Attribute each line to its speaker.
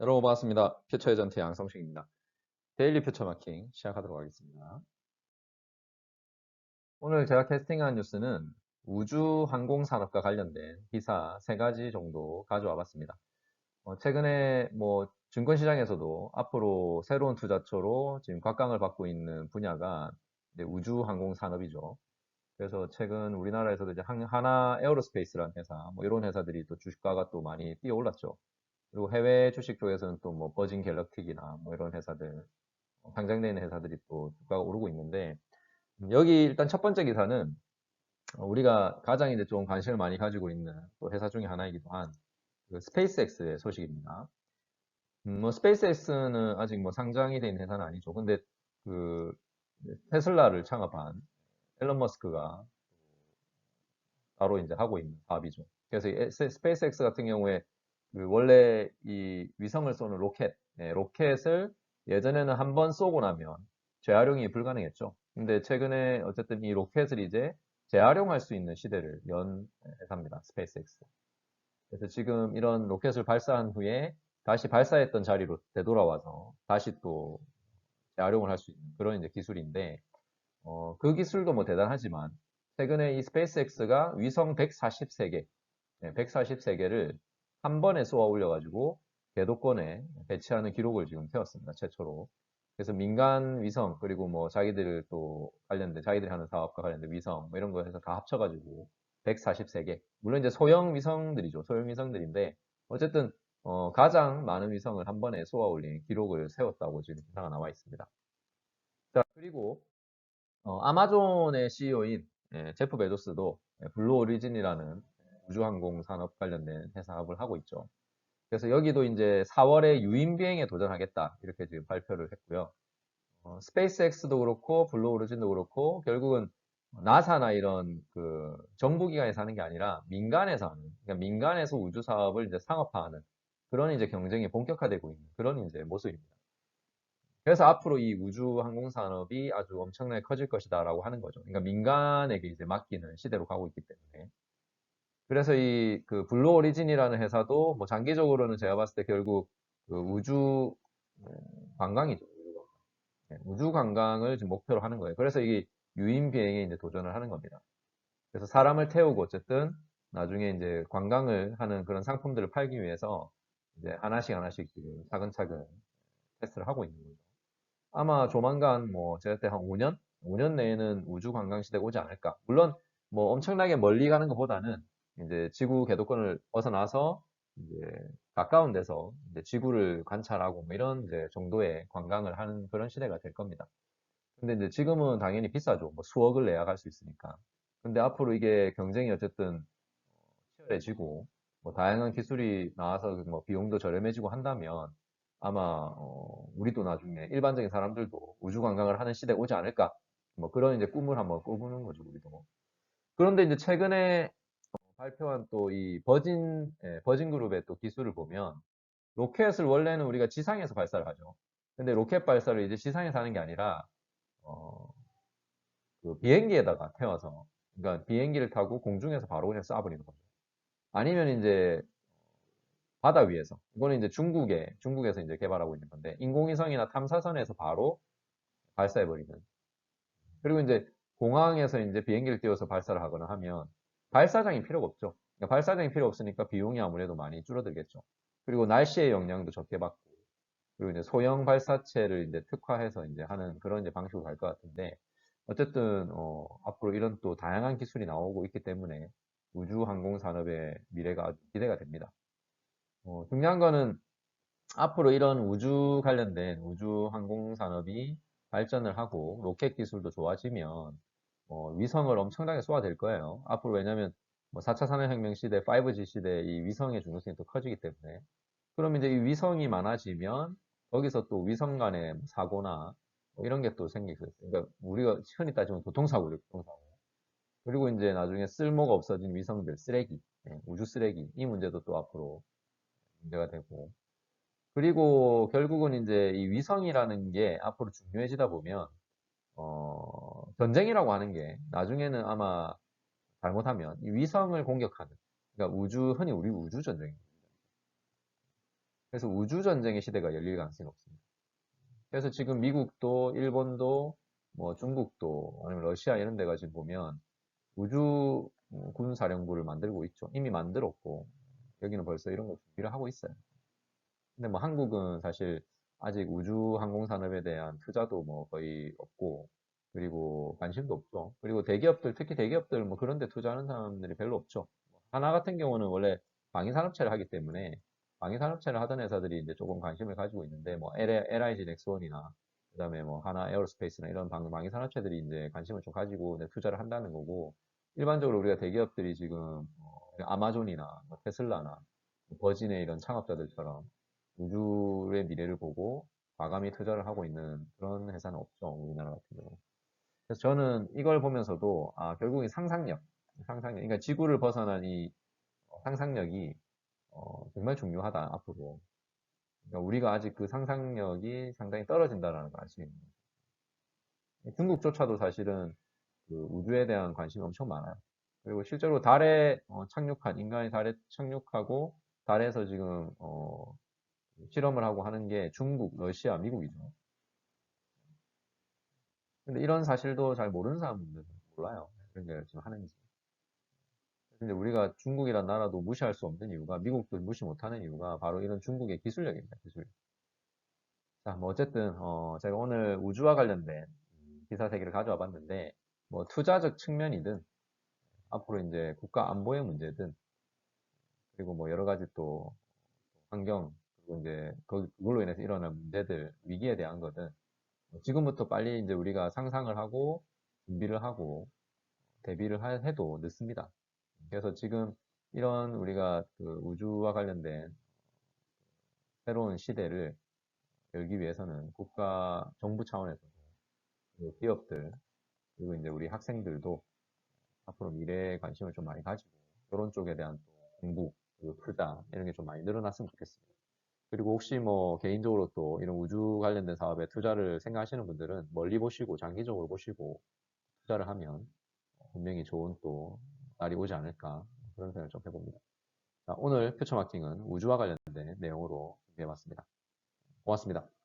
Speaker 1: 여러분 반갑습니다. 퓨처 에전트 양성식입니다. 데일리 퓨처 마킹 시작하도록 하겠습니다. 오늘 제가 캐스팅한 뉴스는 우주 항공 산업과 관련된 기사 세 가지 정도 가져와 봤습니다. 어, 최근에 뭐 증권 시장에서도 앞으로 새로운 투자처로 지금 곽강을 받고 있는 분야가 우주 항공 산업이죠. 그래서 최근 우리나라에서도 이제 한- 하나 에어로스페이스라는 회사, 뭐 이런 회사들이 또 주가가 또 많이 뛰어 올랐죠. 그리고 해외 주식 쪽에서는 또 뭐 버진 갤럭틱이나 뭐 이런 회사들, 어, 상장되어 있는 회사들이 또 주가가 오르고 있는데, 음, 여기 일단 첫 번째 기사는 어, 우리가 가장 이제 좀 관심을 많이 가지고 있는 또 회사 중에 하나이기도 한 그 스페이스X의 소식입니다. 음, 뭐 스페이스X는 아직 뭐 상장이 된 회사는 아니죠. 근데 그 테슬라를 창업한 앨런 머스크가 따로 이제 하고 있는 사업이죠. 그래서 스페이스X 같은 경우에 그 원래 이 위성을 쏘는 로켓, 예, 로켓을 예전에는 한 번 쏘고 나면 재활용이 불가능했죠. 근데 최근에 어쨌든 이 로켓을 이제 재활용할 수 있는 시대를 연 회사입니다. 스페이스X. 그래서 지금 이런 로켓을 발사한 후에 다시 발사했던 자리로 되돌아와서 다시 또 재활용을 할 수 있는 그런 이제 기술인데, 어, 그 기술도 뭐 대단하지만, 최근에 이 스페이스X가 위성 143개, 143개를 한 번에 쏘아 올려가지고 궤도권에 배치하는 기록을 지금 세웠습니다. 최초로. 그래서 민간 위성, 그리고 뭐 자기들 또 관련된, 자기들이 하는 사업과 관련된 위성, 뭐 이런 거 해서 다 합쳐가지고 143개. 물론 이제 소형 위성들이죠. 소형 위성들인데, 어쨌든, 어, 가장 많은 위성을 한 번에 쏘아 올린 기록을 세웠다고 지금 기사가 나와 있습니다. 자, 그리고, 어, 아마존의 CEO인 제프 베조스도 예, 블루 오리진이라는 우주항공 산업 관련된 회사 사업을 하고 있죠. 그래서 여기도 이제 4월에 유인 비행에 도전하겠다 이렇게 지금 발표를 했고요. 어, 스페이스X도 그렇고 블루 오리진도 그렇고 결국은 나사나 이런 그 정부 기관에서 하는 게 아니라 민간에서 하는 그러니까 민간에서 우주 사업을 이제 상업화하는 그런 이제 경쟁이 본격화되고 있는 그런 이제 모습입니다. 그래서 앞으로 이 우주 항공 산업이 아주 엄청나게 커질 것이다라고 하는 거죠. 그러니까 민간에게 이제 맡기는 시대로 가고 있기 때문에. 그래서 이 그 블루 오리진이라는 회사도 뭐 장기적으로는 제가 봤을 때 결국 그 우주 음, 관광이죠. 네, 우주 관광을 지금 목표로 하는 거예요. 그래서 이게 유인 비행에 이제 도전을 하는 겁니다. 그래서 사람을 태우고 어쨌든 나중에 이제 관광을 하는 그런 상품들을 팔기 위해서 이제 하나씩 하나씩 지금 차근차근 테스트를 하고 있는 거죠. 아마 조만간 뭐 제가 때 한 5년? 5년 내에는 우주 관광 시대가 오지 않을까. 물론 뭐 엄청나게 멀리 가는 것보다는 이제 지구 궤도권을 벗어나서 이제 가까운 데서 이제 지구를 관찰하고 뭐 이런 이제 정도의 관광을 하는 그런 시대가 될 겁니다. 근데 이제 지금은 당연히 비싸죠. 뭐 수억을 내야 갈 수 있으니까. 근데 앞으로 이게 경쟁이 어쨌든 치열해지고 뭐 다양한 기술이 나와서 뭐 비용도 저렴해지고 한다면 아마 어, 우리도 나중에 일반적인 사람들도 우주 관광을 하는 시대가 오지 않을까 뭐 그런 이제 꿈을 한번 꾸는 거죠 우리도 그런데 이제 최근에 어, 발표한 또 이 버진 예, 버진 그룹의 또 기술을 보면 로켓을 원래는 우리가 지상에서 발사를 하죠 근데 로켓 발사를 이제 지상에서 하는 게 아니라 어, 그 비행기에다가 태워서 그러니까 비행기를 타고 공중에서 바로 그냥 쏴버리는 거죠 아니면 이제 바다 위에서. 이거는 이제 중국에, 중국에서 이제 개발하고 있는 건데, 인공위성이나 탐사선에서 바로 발사해버리는. 그리고 이제 공항에서 이제 비행기를 띄워서 발사를 하거나 하면, 발사장이 필요가 없죠. 그러니까 발사장이 필요 없으니까 비용이 아무래도 많이 줄어들겠죠. 그리고 날씨의 영향도 적게 받고, 그리고 이제 소형 발사체를 이제 특화해서 이제 하는 그런 이제 방식으로 갈 것 같은데, 어쨌든, 어, 앞으로 이런 또 다양한 기술이 나오고 있기 때문에 우주 항공 산업의 미래가 기대가 됩니다. 어, 중요한 거는 앞으로 이런 우주 관련된 우주 항공 산업이 발전을 하고 로켓 기술도 좋아지면 어, 위성을 엄청나게 쏘아댈 거예요. 앞으로 왜냐면 뭐 4차 산업혁명 시대, 5G 시대 이 위성의 중요성이 더 커지기 때문에 그러면 이제 이 위성이 많아지면 거기서 또 위성 간의 뭐 사고나 뭐 이런 게또 돼요. 그러니까 우리가 흔히 따지면 교통사고죠, 교통사고. 그리고 이제 나중에 쓸모가 없어진 위성들, 쓰레기, 예, 우주 쓰레기 이 문제도 또 앞으로 문제가 되고 그리고 결국은 이제 이 위성이라는 게 앞으로 중요해지다 보면 어, 전쟁이라고 하는 게 나중에는 아마 잘못하면 이 위성을 공격하는 그러니까 우주 흔히 우리 우주 전쟁 그래서 우주 전쟁의 시대가 열릴 가능성이 높습니다. 그래서 지금 미국도 일본도 뭐 중국도 아니면 러시아 이런 데가 지금 보면 우주 어, 군 사령부를 만들고 있죠. 이미 만들었고 여기는 벌써 이런 거 준비를 하고 있어요. 근데 뭐 한국은 사실 아직 우주 항공 산업에 대한 투자도 뭐 거의 없고 그리고 관심도 없죠. 그리고 대기업들 특히 대기업들 뭐 그런 데 투자하는 사람들이 별로 없죠. 하나 같은 경우는 원래 방위 산업체를 하기 때문에 방위 산업체를 하던 회사들이 이제 조금 관심을 가지고 있는데 뭐 LIG 넥스원이나 그다음에 뭐 하나 에어로스페이스나 이런 방, 방위 산업체들이 이제 관심을 좀 가지고 투자를 한다는 거고 일반적으로 우리가 대기업들이 지금 어, 아마존이나 뭐 테슬라나 버진의 이런 창업자들처럼 우주의 미래를 보고 과감히 투자를 하고 있는 그런 회사는 없죠 우리나라 같은 경우. 그래서 저는 이걸 보면서도 아 결국 이 상상력, 상상력, 그러니까 지구를 벗어난 이 상상력이 어, 정말 중요하다 앞으로. 그러니까 우리가 아직 그 상상력이 상당히 떨어진다라는 걸 알 수 있는 거죠. 중국조차도 사실은 그 우주에 대한 관심이 엄청 많아요. 그리고 실제로 달에 어, 착륙한 인간이 달에 착륙하고 달에서 지금 어, 실험을 하고 하는 게 중국, 러시아, 미국이죠. 근데 이런 사실도 잘 모르는 사람들은 몰라요. 그런 게 지금 하는지. 근데 우리가 중국이란 나라도 무시할 수 없는 이유가 미국도 무시 못하는 이유가 바로 이런 중국의 기술력입니다. 기술. 자, 뭐 어쨌든 어, 제가 오늘 우주와 관련된 기사 세계를 가져와 봤는데 뭐 투자적 측면이든 앞으로 이제 국가 안보의 문제든 그리고 뭐 여러 가지 또 환경 그리고 이제 그- 그걸로 인해서 일어날 문제들 위기에 대한 거든 지금부터 빨리 이제 우리가 상상을 하고 준비를 하고 대비를 하- 해도 늦습니다. 그래서 지금 이런 우리가 그 우주와 관련된 새로운 시대를 열기 위해서는 국가 정부 차원에서 그리고 기업들 그리고 이제 우리 학생들도 앞으로 미래에 관심을 좀 많이 가지고 이런 쪽에 대한 또 공부 그리고 투자 이런 게 좀 많이 늘어났으면 좋겠습니다. 그리고 혹시 뭐 개인적으로 또 이런 우주 관련된 사업에 투자를 생각하시는 분들은 멀리 보시고 장기적으로 보시고 투자를 하면 분명히 좋은 또 날이 오지 않을까 그런 생각을 좀 해봅니다. 자, 오늘 퓨처마킹은 우주와 관련된 내용으로 준비해봤습니다. 고맙습니다.